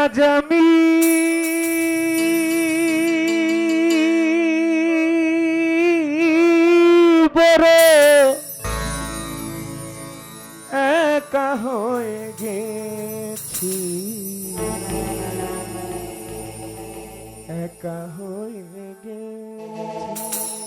আজ আমি বড় একা হয়ে গেছি। একা হয়ে গেছি।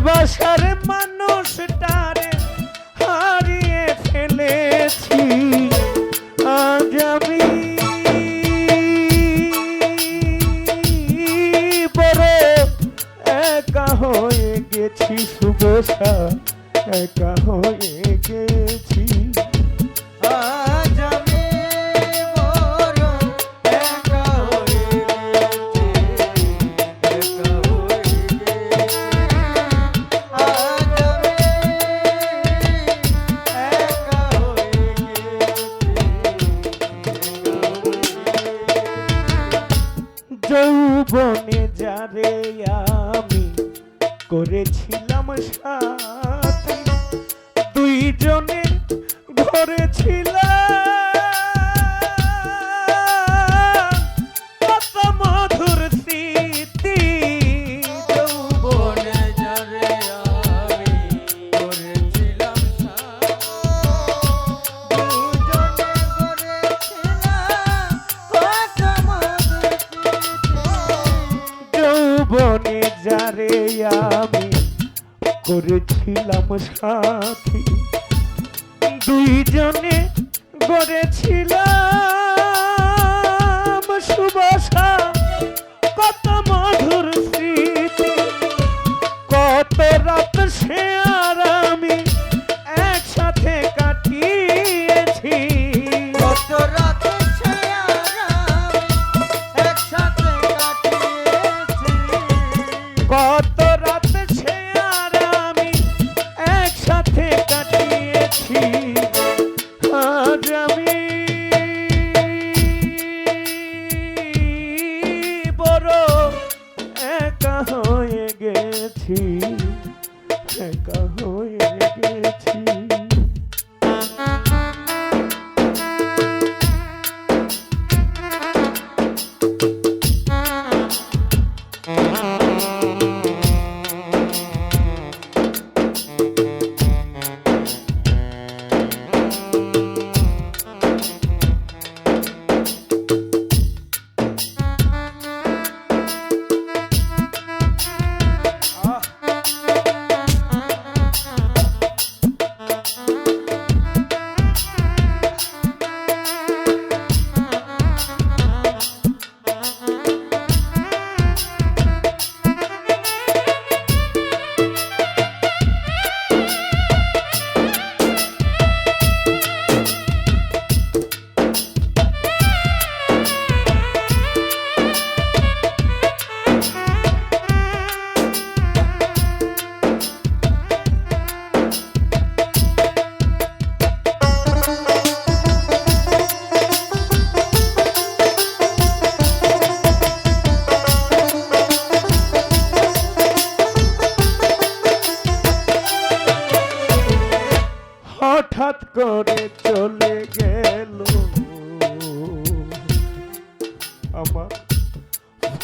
ভালোবাসার মানুষটারে হারিয়ে ফেলেছি। আজ আমি একা হয়ে গেছি শুভসা একা হয়ে গেছি। আজ যারে আমি করেছিলাম সাথী যৌবনে যারে আমি করেছিলাম সাথী দুইজনে গড়েছিলাম সুবাসা। কত মধুর স্মৃতি কত রাত সে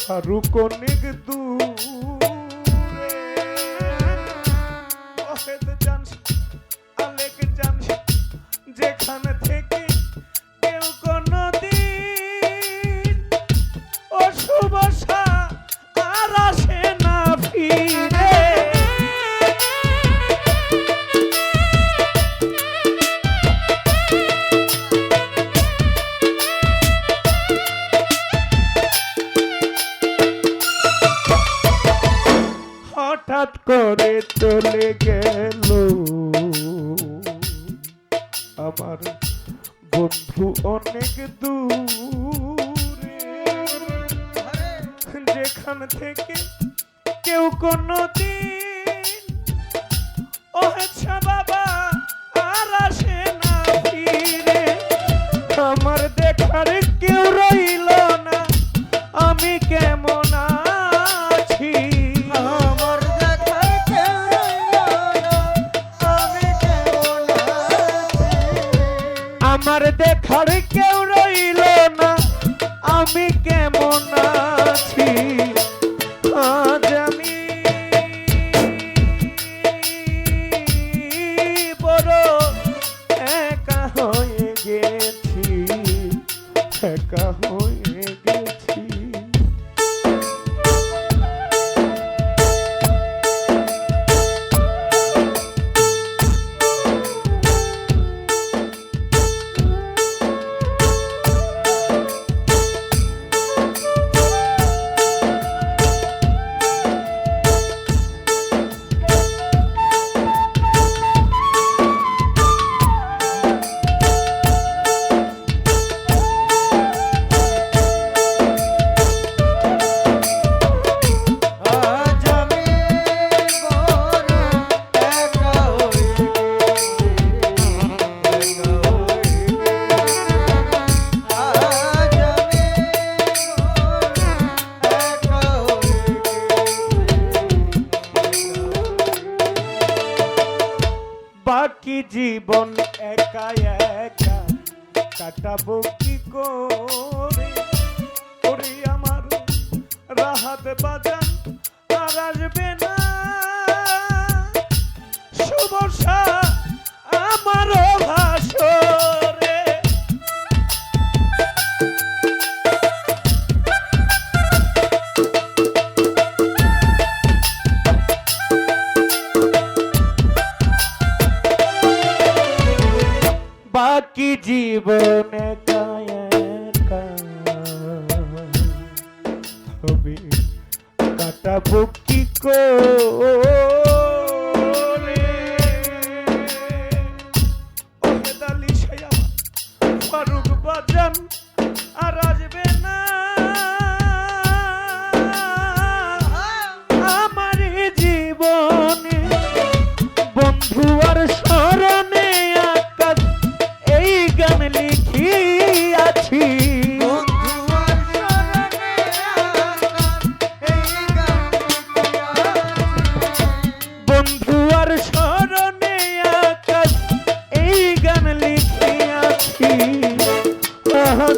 ফারুক অনেক দূরে হঠাৎ করে চলে গেল। আমার বন্ধু অনেক দূরে। যেখান থেকে কেউ কোনো দিন ও বাবা আমার দেখার কেউ রইল না। আমি কেমন আছি? আজ আমি বড় একা হয়ে গেছি, একা হয়ে জীবন একা একা কাটাবো কি করে? ওরে আমার রাহাত বাজান, আর আসবে না। সমস্যা আমারও ভাসরে হবে। কাটাবো কি। করে আজ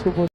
একা